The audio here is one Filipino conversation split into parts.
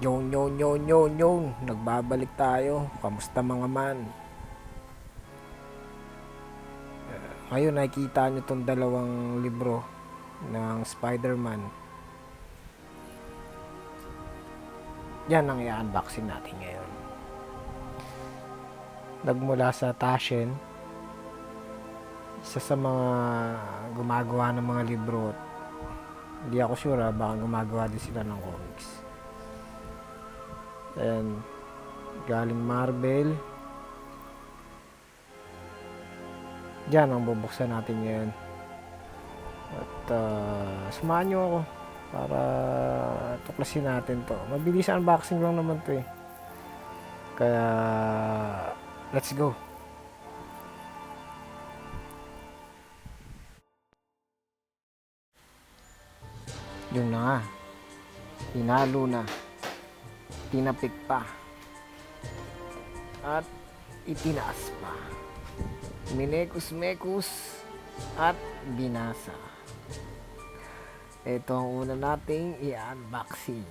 Yon, yon, yon, yon, yon. Nagbabalik tayo. Kamusta mga man? Ngayon nakikita nyo tong dalawang libro ng Spider-Man. Yan ang i-unboxing natin ngayon. Nagmula sa Taschen, isa sa mga gumagawa ng mga libro. Hindi ako sure baka gumagawa din sila ng comics. Ayan. Galing Marvel. Diyan ang bubuksan natin ngayon. At uh, samahan nyo ako para tuklasin natin to. Mabilis unboxing lang naman to eh. Kaya let's go. Yun na nga. Hinalo na tinapik pa. At itinaas pa. Minekus-mekus at binasa. Ito ang una nating i-unboxing.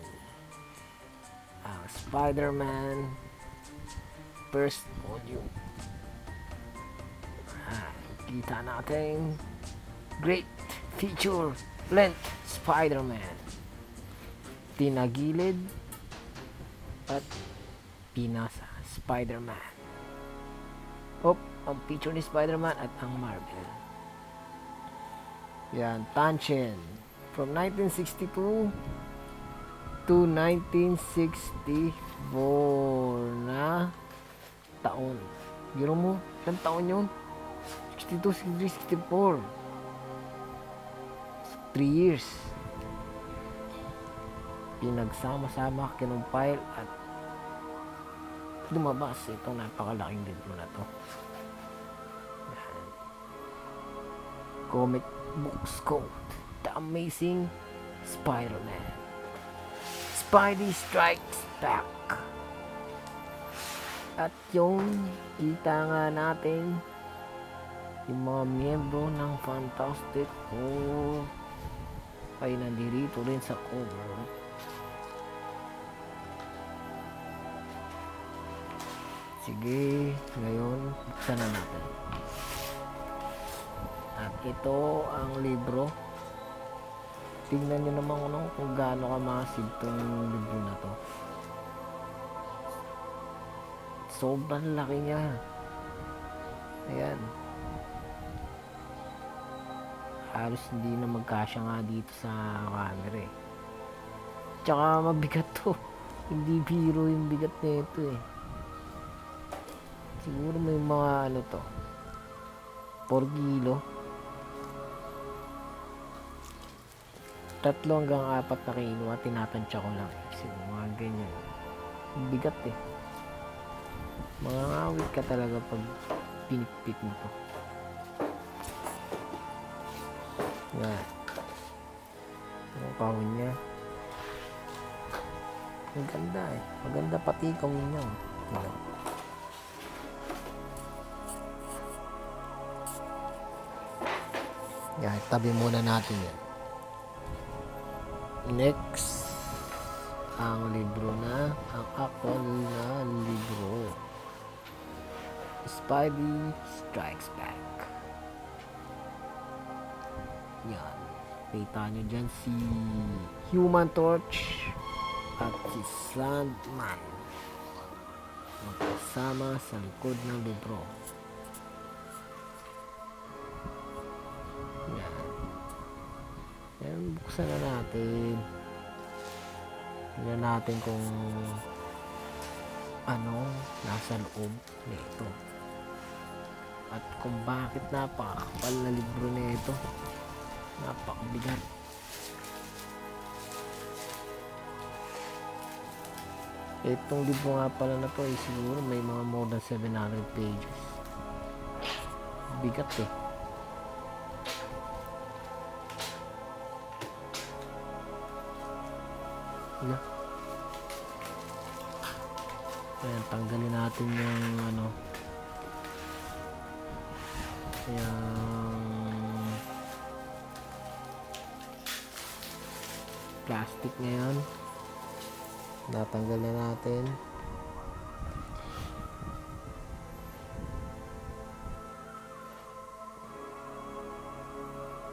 Ang Spider-Man first volume. Kita natin. Great feature length Spider-Man. Tinagilid at pinasa Spider-Man. Hop, ang picture ni Spider-Man at ang Marvel. Yan, Tanshin. From 1962 to 1964 na taon. Biro mo, ilang taon yun? 62, 63, 64. 3 years. Pinagsama-sama, kinumpile at lumabas. Itong napakalaking libro na to. Comic Books Code. The Amazing Spider-Man. Spidey Strikes Back. At yung kita nga natin yung mga miyembro ng Fantastic Four ay nandirito rin sa cover Sige, ngayon buksan na natin. At ito ang libro. Tingnan nyo naman ano, kung gaano kamasid tong libro na to. Sobrang laki niya. Ayan. Halos hindi na magkasya nga dito sa camera eh. Tsaka mabigat to. Hindi biro yung bigat nito eh. Siguro may mga ano to. 4 kilo. Tatlo hanggang apat na at tinatansya ko lang. Siguro mga ganyan. Bigat eh. Mga ngawit ka talaga pag pinipit mo to. Yan. Ang kahon niya. Ang ganda eh. Maganda pati kawin niya. oh. Yan. Tabi muna natin yan. Next, ang libro na, ang ako na libro. Spidey Strikes Back. Yan. Kita nyo dyan si Human Torch at si Sandman. Magkasama sa likod ng libro. Buksan na natin. Tingnan natin kung ano nasa loob nito. At kung bakit napakakapal na libro nito. Napakabigat. Itong libro nga pala na to ay siguro may mga more than 700 pages. Bigat eh. Tanggalin natin yung ano. Yung plastic ngayon. Natanggal na natin.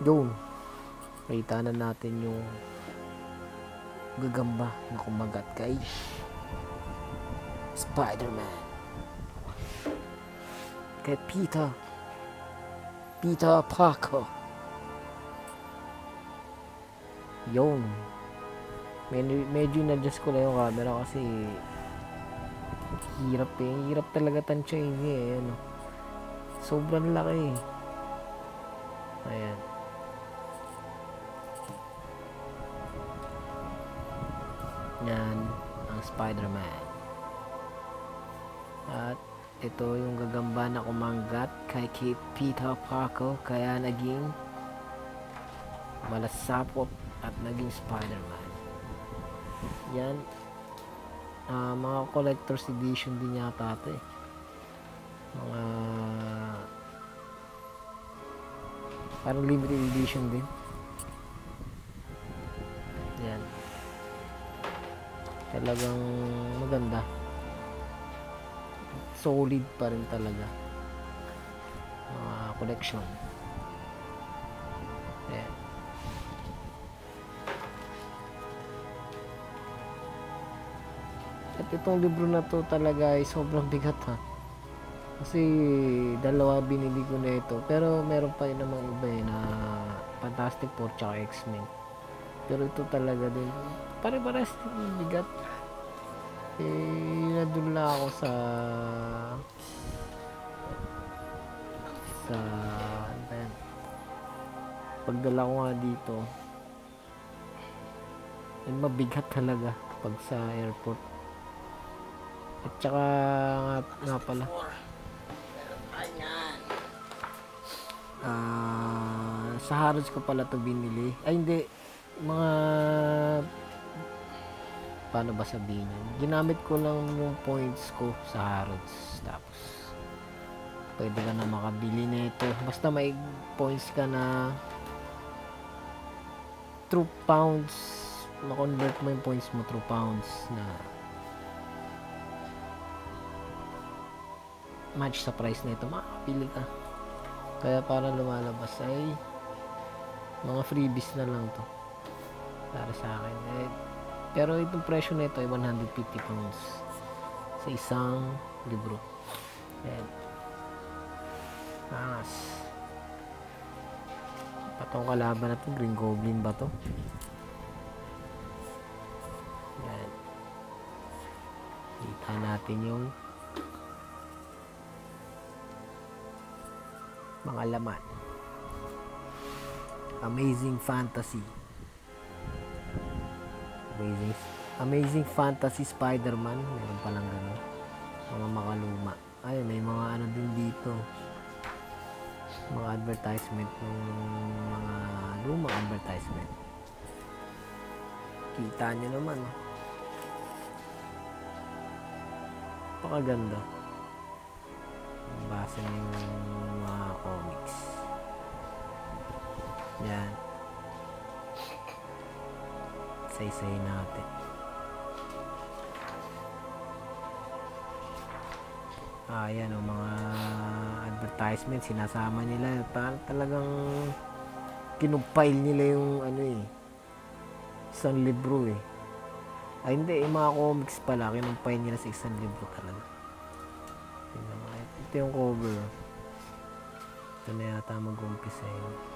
Yun. Nakita na natin yung gagamba na kumagat kay Spider-Man. Kay Peter. Peter Parker. Yun. Medyo, medyo na-adjust ko na yung camera kasi hirap eh. Hirap talaga tansyahin eh. Ano. Sobrang laki eh. Ayan. Yan ang Spider-Man. At ito yung gagamba na kumanggat kay Kate Peter Parker kaya naging malasapot at naging Spider-Man. Yan. ah, mga collector's edition din yata ito eh. Mga parang limited edition din. Yan. Talagang maganda. Solid pa rin talaga. Mga collection. Ayan. At itong libro na to talaga ay sobrang bigat ha. Kasi dalawa binili ko na ito. Pero meron pa yun namang iba eh na Fantastic Four tsaka X-Men. Pero ito talaga din. Pare-pares bigat. Eh, nadun lang ako sa sa ano ba yan? Pagdala ko nga dito eh, mabigat talaga pag sa airport. At saka nga, nga pala. Ah, sa Harrods ko pala to binili. Ay hindi, mga paano ba sabihin yun? Ginamit ko lang yung points ko sa Harrods. Tapos, pwede ka na makabili nito. Basta may points ka na true pounds, ma-convert mo yung points mo true pounds na match sa price nito, makakapili ka. Kaya para lumalabas ay mga freebies na lang to para sa akin. Eh, pero itong presyo nito ay 150 pounds sa isang libro. Ayan. Angas. Patong kalaban na to, Green Goblin ba to? Ayan. Kita natin yung mga laman. Amazing Fantasy. Amazing Amazing Fantasy Spider-Man. Meron palang gano'n. Mga makaluma. Ay, may mga ano din dito. Mga advertisement ng mga lumang advertisement. Kita nyo naman. oh. Pakaganda. Base na yung mga comics. Yan. Say-say natin. Ah, yan o, mga advertisement, sinasama nila. Parang talagang kinumpile nila yung ano eh, isang libro eh. Ay hindi, yung mga comics pala, kinumpile nila sa isang libro talaga. Ito yung cover. oh. Ito na yata mag-umpisa yun.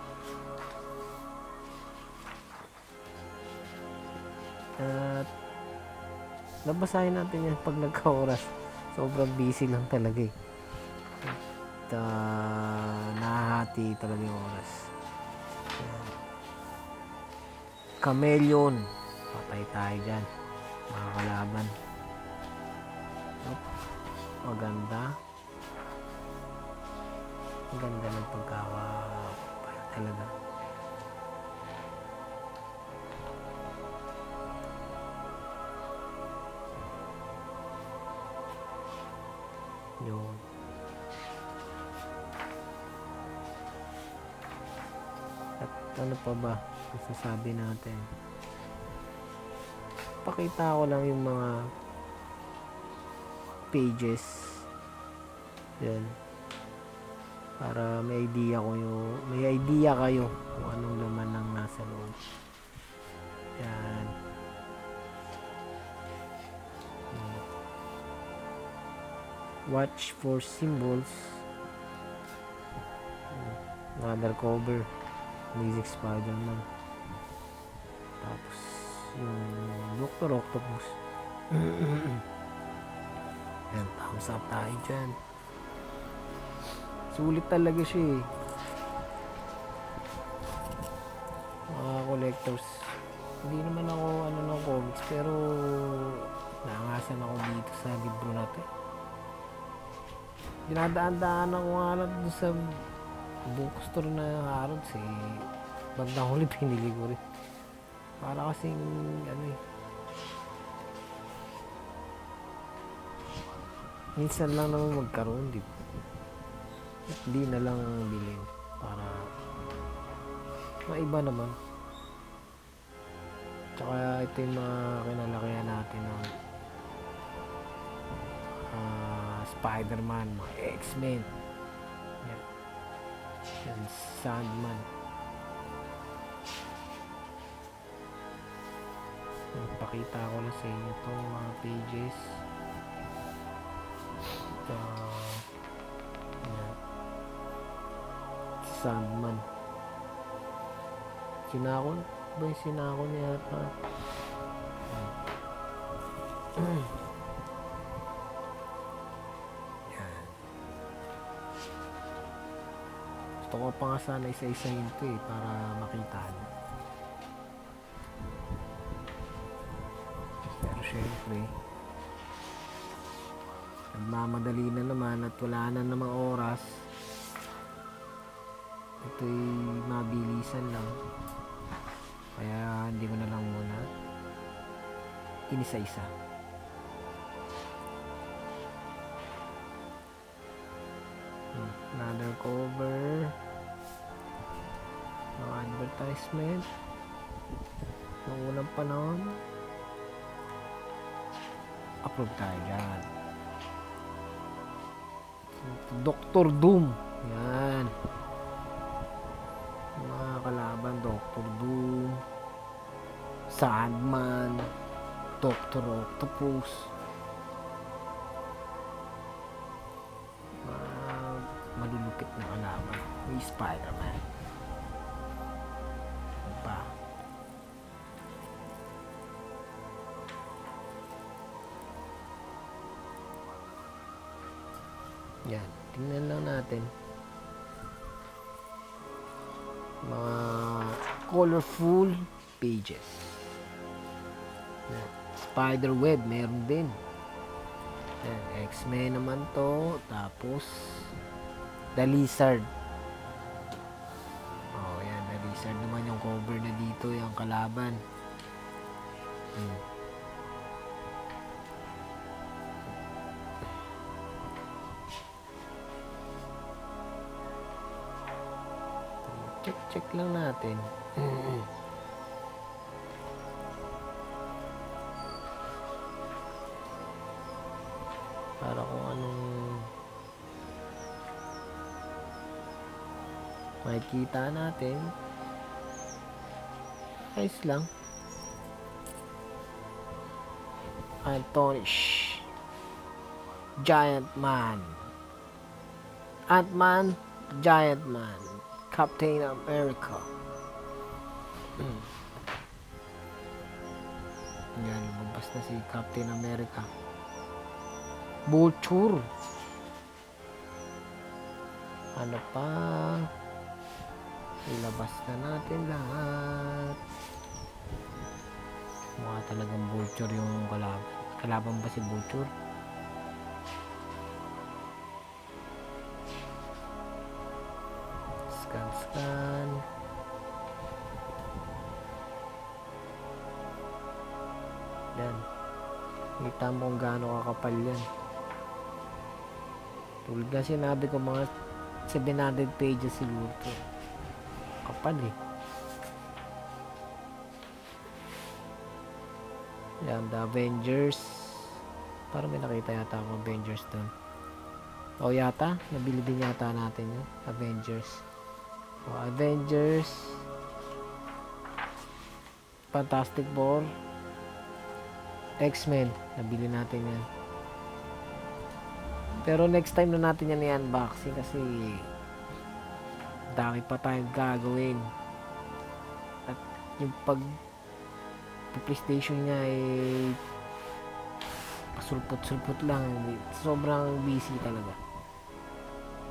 At nabasahin natin yan pag nagka-oras. Sobrang busy lang talaga eh. At ah, nahahati talaga yung oras. Chameleon. Patay tayo dyan. Mga kalaban. Oop. Maganda. Ang ganda ng pagkaka talaga. Yun. At ano pa ba masasabi natin? pakita ko lang yung mga pages. Yan. Para may idea ko yung, may idea kayo kung anong laman ng nasa loob. Watch for symbols. Mother cover. Amazing Spider-Man. Tapos, yung Dr. Octopus. Yan, thumbs up tayo dyan. Sulit talaga siya eh. Mga collectors. Hindi naman ako ano ng comics, pero naangasan ako dito sa libro na to. eh. Dinadaan-daan ako nga lang doon sa bookstore na Harrods eh. Bandang huli pinili ko rin. Para kasing ano eh. Minsan lang naman magkaroon, di ba? At di na lang bilhin para maiba naman. Tsaka ito yung mga kinalakihan natin ng ah, Spider-Man, mga X-Men. Yan. Yan, Sandman. Pakita ko na sa inyo itong mga pages. Ito. Yan. Sandman. Sinakon? Ba yung sinakon niya yata? Yan. pa nga sana isa-isahin ito eh para makita niyo. Pero syempre, nagmamadali na naman at wala na namang oras. Ito'y mabilisan lang. Kaya hindi ko na lang muna inisa-isa. Hmm, Another cover. Mga advertisement. Noong unang panahon. Approve tayo dyan. Dr. Doom. Yan. Mga kalaban, Dr. Doom. Sandman. Dr. Octopus. Malulupit na kalaban. May Spider-Man. Yan. Tingnan lang natin. Mga colorful pages. Yan. Spider web, meron din. Yan. X-Men naman to. Tapos, The Lizard. Oh, yan. The Lizard naman yung cover na dito. Yung kalaban. Check-check lang natin. Para kung anong makikita natin. Ayos lang. Antonish. Giant Man. Ant-Man, Giant Man. Captain America. Mm. Yan, lumabas na si Captain America. Vulture. Ano pa? Ilabas na natin lahat. Mukha talagang Vulture yung kalaban. Kalaban ba si Vulture? Scan. Yan. Kita mo kung gaano kakapal yan. Tulad nga sinabi ko mga 700 pages siguro to. Kapal eh. Yan, The Avengers. Parang may nakita yata akong Avengers doon. O yata, nabili din yata natin yun. Avengers. O, Avengers. Fantastic Four. X-Men. Nabili natin yan. Pero next time na natin yan i-unboxing kasi dami pa tayong gagawin. At yung pag PlayStation niya ay pasulpot-sulpot lang. Sobrang busy talaga.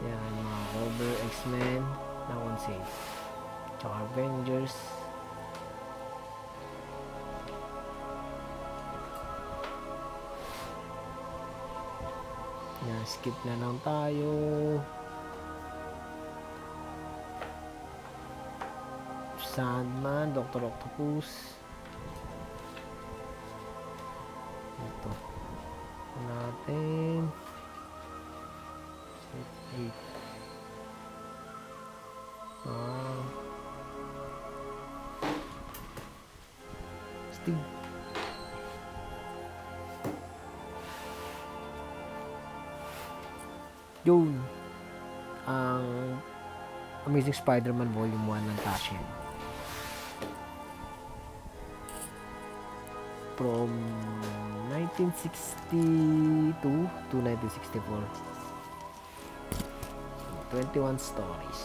Yan, mga cover X-Men na on sale. Tsaka Avengers. Yan, skip na lang tayo. Sandman, Dr. Octopus. Ito. Natin. Set 8. Yun. Ang Amazing Spider-Man Volume 1 ng Taschen. From 1962 to 1964. 21 stories.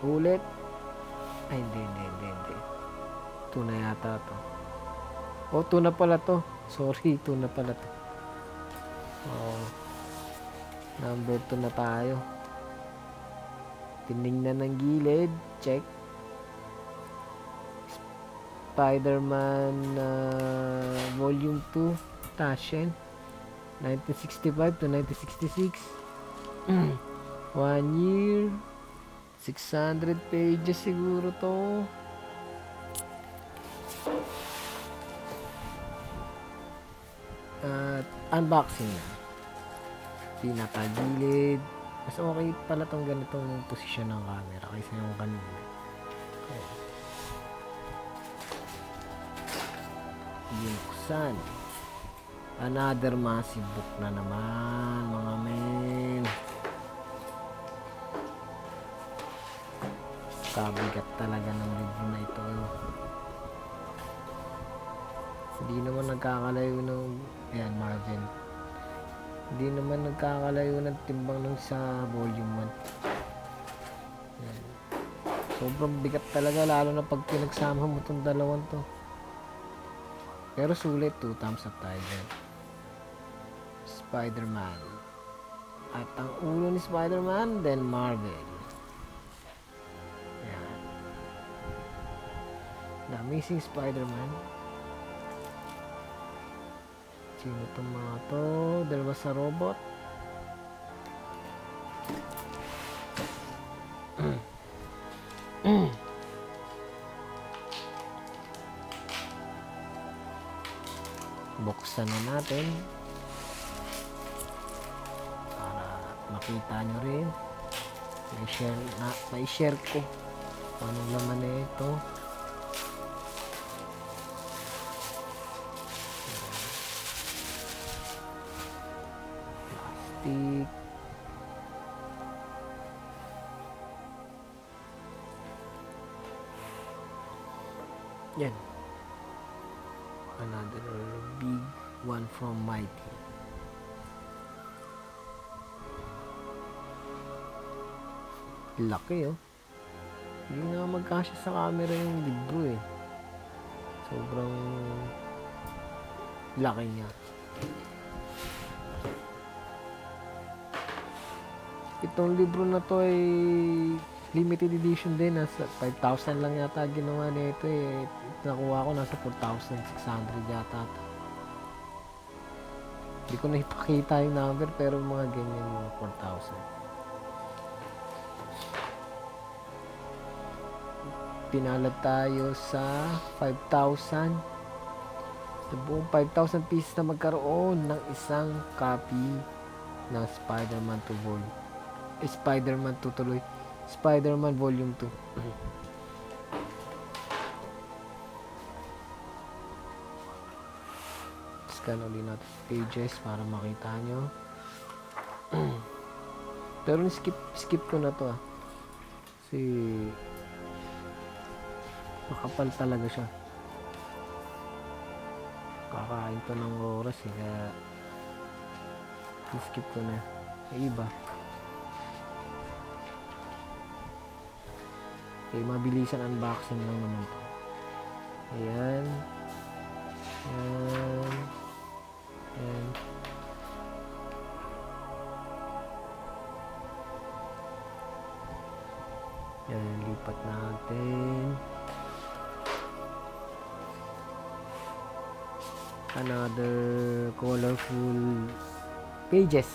Ulit. Ay, hindi, hindi, hindi, hindi. Ito na yata to. Oh, ito na pala to. Sorry, ito na pala to. Oh. Number 2 na tayo. Tinignan ng gilid. Check. Spider-Man uh, Volume 2. Taschen. 1965 to 1966. One year. 600 pages siguro to. Unboxing na. Pinakagilid. Mas okay pala tong ganitong posisyon ng camera kaysa yung kanina. Ayan. Binuksan. Another massive book na naman, mga men. Kabigat talaga ng libro na ito. Hindi naman nagkakalayo ng... Ayan, Marvin. Hindi naman nagkakalayo ng timbang ng sa volume 1. Ayan. Sobrang bigat talaga, lalo na pag pinagsama mo itong dalawang to. Pero sulit, 2 thumbs up tayo. Spider-Man. At ang ulo ni Spider-Man, then Marvel. Yan. The Amazing Spider-Man. Sino itong mga to? There was a robot. Buksan na natin. Para makita nyo rin. May share, na, may share ko. Anong laman na ito. Yan. Another big one from Mighty. Laki oh. Hindi nga magkasya sa camera yung libro eh. Sobrang laki niya. Itong libro na to ay limited edition din. Nasa 5,000 lang yata ginawa nito eh. Nakuha ko nasa 4,600 yata. to. Hindi ko na ipakita yung number pero mga ganyan mga 4,000. Pinalad tayo sa 5,000. Sa buong 5,000 pieces na magkaroon ng isang copy ng Spider-Man 2 Volume. Eh, Spider-Man 2 tuloy. Spider-Man Volume 2. Scan ulit natin pages para makita nyo. Pero skip skip ko na to ah. Si makapal talaga siya. Kakain to ng oras eh. Kaya skip ko na. Ay, iba. Okay, mabilisan unboxing lang naman to. Ayan. Ayan. Ayan. Ayan, lipat natin. Another colorful pages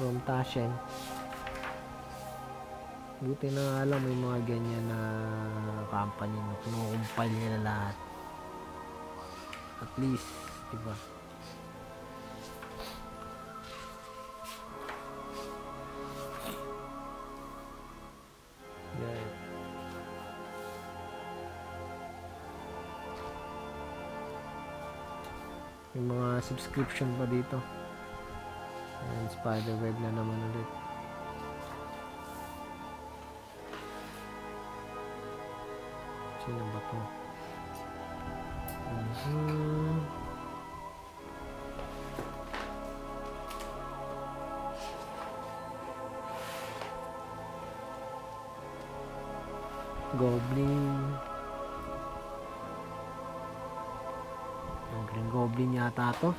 from Tashen. Buti na nga alam may mga ganyan na company na kinukumpal niya na lahat. At least, di ba? Yan. Yung mga subscription pa dito. And spiderweb na naman ulit. Sino ba to? Mhm. Goblin. Ang Green Goblin yata to.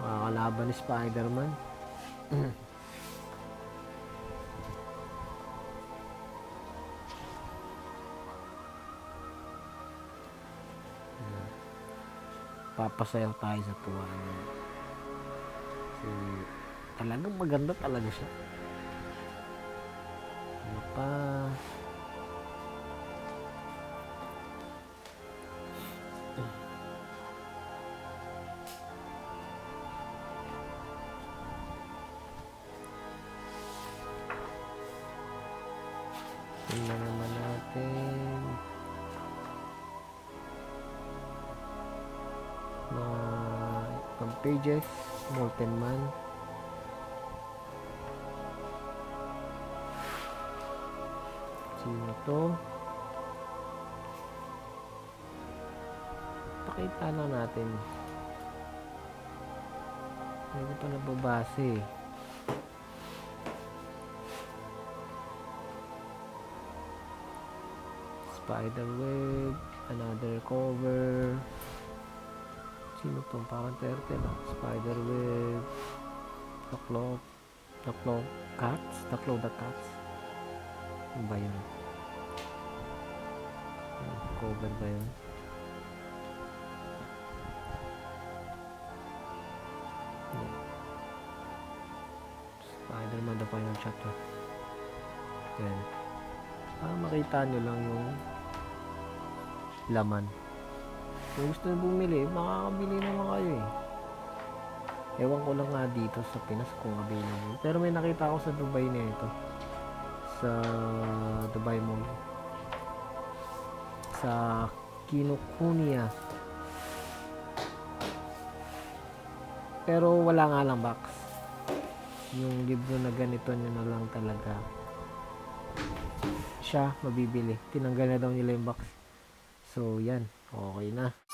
Makakalaban ni Spider-Man. papasayaw tayo sa tuwa niya. Kasi talagang maganda talaga siya. Ano pa? Molten Man. Sino to? Pakita lang natin. Hindi pa nababase eh. Spiderweb, another cover. Sino to? Parang turtle ah. Spiderweb. The Claw Cats? Claw the Cats. Ano ba yun? Hmm, Cover ba yun? Spider-Man the final chapter. Yan. Para makita nyo lang yung laman. Kung gusto nyo bumili, makakabili naman kayo eh. Ewan ko lang nga dito sa Pinas kung available. Pero may nakita ako sa Dubai na ito. Sa Dubai Mall. Sa Kinokuniya. Pero wala nga lang box. Yung libro na ganito nyo na lang talaga siya mabibili. Tinanggal na daw nila yung box. So, yan. Okay na.